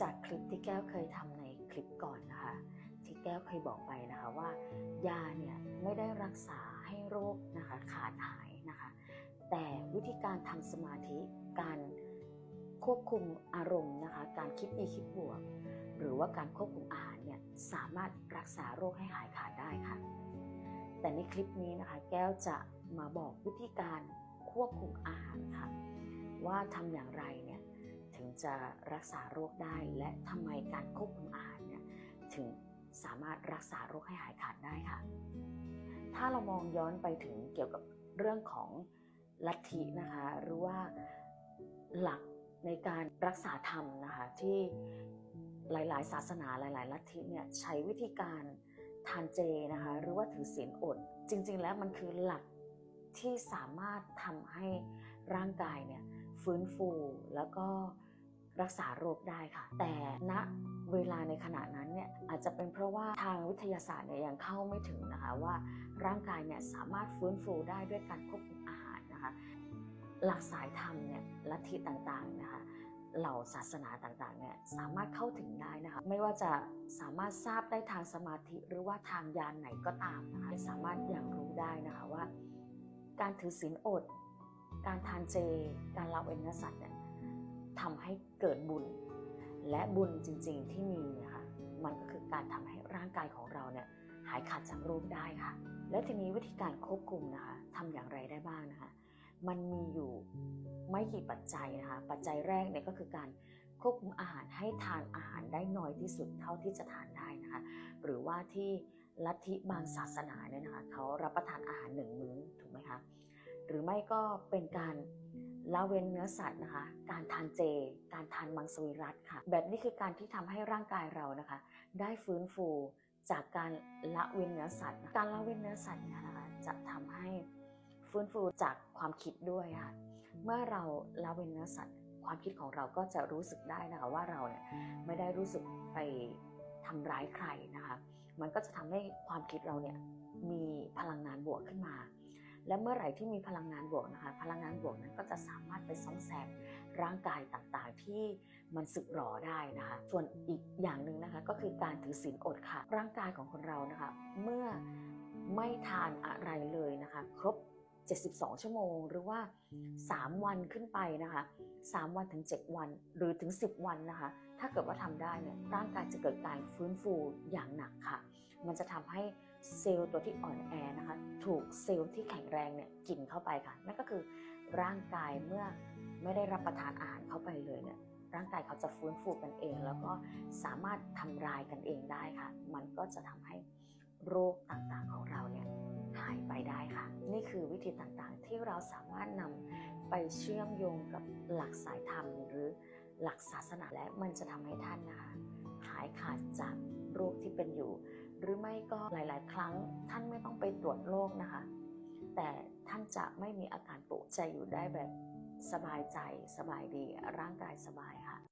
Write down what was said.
จากคลิปที่แก้วเคยทำในคลิปก่อนนะคะ ที่แก้วเคยบอกไปนะคะว่ายาเนี่ยไม่ได้รักษาให้โรคนะคะขาดหายนะคะ แต่วิธีการทำสมาธิการควบคุมอารมณ์นะคะ การคิดดีคิดบวก หรือว่าการควบคุมอาหารเนี่ยสามารถรักษาโรคให้หายขาดได้ค่ะ แต่ในคลิปนี้นะคะแก้วจะมาบอกวิธีการควบคุมอาหารค่ะ ว่าทำอย่างไรเนี่ย ถึงจะรักษาโรคได้ และทำไมการควบคุมอาหารเนี่ยถึงสามารถรักษาโรคให้หายขาดได้ค่ะ ถ้าเรามองย้อนไปถึงเกี่ยวกับเรื่องของลัทธินะคะหรือว่าหลักในการรักษาธรรมนะคะที่หลาย ๆ ศาสนาหลาย ๆ ลัทธิเนี่ยใช้วิธีการทานเจนะคะหรือว่าถือศีลอด จริง ๆ แล้วมันคือหลักที่สามารถทำให้ร่างกายเนี่ยฟื้นฟูแล้วก็ รักษาโรคได้ค่ะ แต่ณเวลาในขณะนั้นเนี่ยอาจจะเป็นเพราะว่าทางวิทยาศาสตร์เนี่ยยังเข้าไม่ถึงนะคะว่าร่างกายเนี่ยสามารถฟื้นฟูได้ด้วยการควบคุมอาหารนะคะหลักสายธรรมเนี่ยลัทธิต่างๆนะคะเหล่าศาสนาต่างๆเนี่ยสามารถเข้าถึงได้นะคะไม่ว่าจะสามารถทราบได้ทางสมาธิหรือว่าทางยานไหนก็ตามนะคะสามารถอย่างรู้ได้นะคะว่า การถือศีลอด การทานเจ การละเว้นเนื้อสัตว์เนี่ย ทำให้เกิดบุญ และบุญจริง ๆ ที่มีนะคะมันก็คือการทำให้ร่างกายของเราเนี่ยหายขาดจากโรคได้ค่ะ และทีนี้วิธีการควบคุมนะคะทำอย่างไรได้บ้างนะคะ มันมีอยู่ไม่กี่ปัจจัยนะคะ ปัจจัยแรกเนี่ยก็คือการควบคุมอาหารให้ทานอาหารได้น้อยที่สุดเท่าที่จะทานได้นะคะ หรือว่าที่ลัทธิบางศาสนาเนี่ยนะคะเขารับประทานอาหารหนึ่งมื้อถูกไหมคะ หรือไม่ก็เป็นการ ละเว้นเนื้อสัตว์นะคะ การทานเจ การทานมังสวิรัตค่ะ แบบนี้คือการที่ทำให้ร่างกายเรานะคะ ได้ฟื้นฟูจากการละเว้นเนื้อสัตว์ การละเว้นเนื้อสัตว์เนี่ยนะคะจะทำให้ฟื้นฟูจากความคิดด้วยค่ะ เมื่อเราละเว้นเนื้อสัตว์ ความคิดของเราก็จะรู้สึกได้นะคะว่าเราเนี่ยไม่ได้รู้สึกไปทำร้ายใครนะคะ มันก็จะทำให้ความคิดเราเนี่ยมีพลังงานบวกขึ้นมา และเมื่อไหร่ที่มีพลังงานบวกนะคะ พลังงานบวกนั้นก็จะสามารถไปซ่อมแซมร่างกายต่างๆ ที่มันสึกหรอได้นะคะ ส่วนอีกอย่างหนึ่งนะคะก็คือการถือศีลอดค่ะ ร่างกายของคนเรานะคะ เมื่อไม่ทานอะไรเลยนะคะ ครบ 72 ชั่วโมง หรือว่า 3 วันขึ้นไปนะคะ 3 วันถึง 7 วัน หรือถึง 10 วันนะคะ ถ้าเกิดว่าทำได้เนี่ยร่างกายจะเกิดการฟื้นฟูอย่างหนักค่ะ มันจะทำให้เซลล์ตัวที่อ่อนแอนะคะ ถูกเซลล์ที่แข็งแรงเนี่ยกินเข้าไปค่ะ นั่นก็คือร่างกายเมื่อไม่ได้รับประทานอาหารเข้าไปเลยเนี่ยร่างกายเขาจะฟื้นฟูกันเอง แล้วก็สามารถทำลายกันเองได้ค่ะ มันก็จะทำให้โรคต่างๆของเราเนี่ยหายไปได้ค่ะ นี่คือวิธีต่างๆ ที่เราสามารถนำไปเชื่อมโยงกับหลักสายธรรม หรือหลักศาสนาและมันจะทำให้ท่านนะคะหายขาดจากโรคที่เป็นอยู่ หรือไม่ก็หลาย ๆ ครั้งท่านไม่ต้องไปตรวจโรคนะคะ แต่ท่านจะไม่มีอาการปวดใจอยู่ได้แบบสบายใจสบายดีร่างกายสบายค่ะ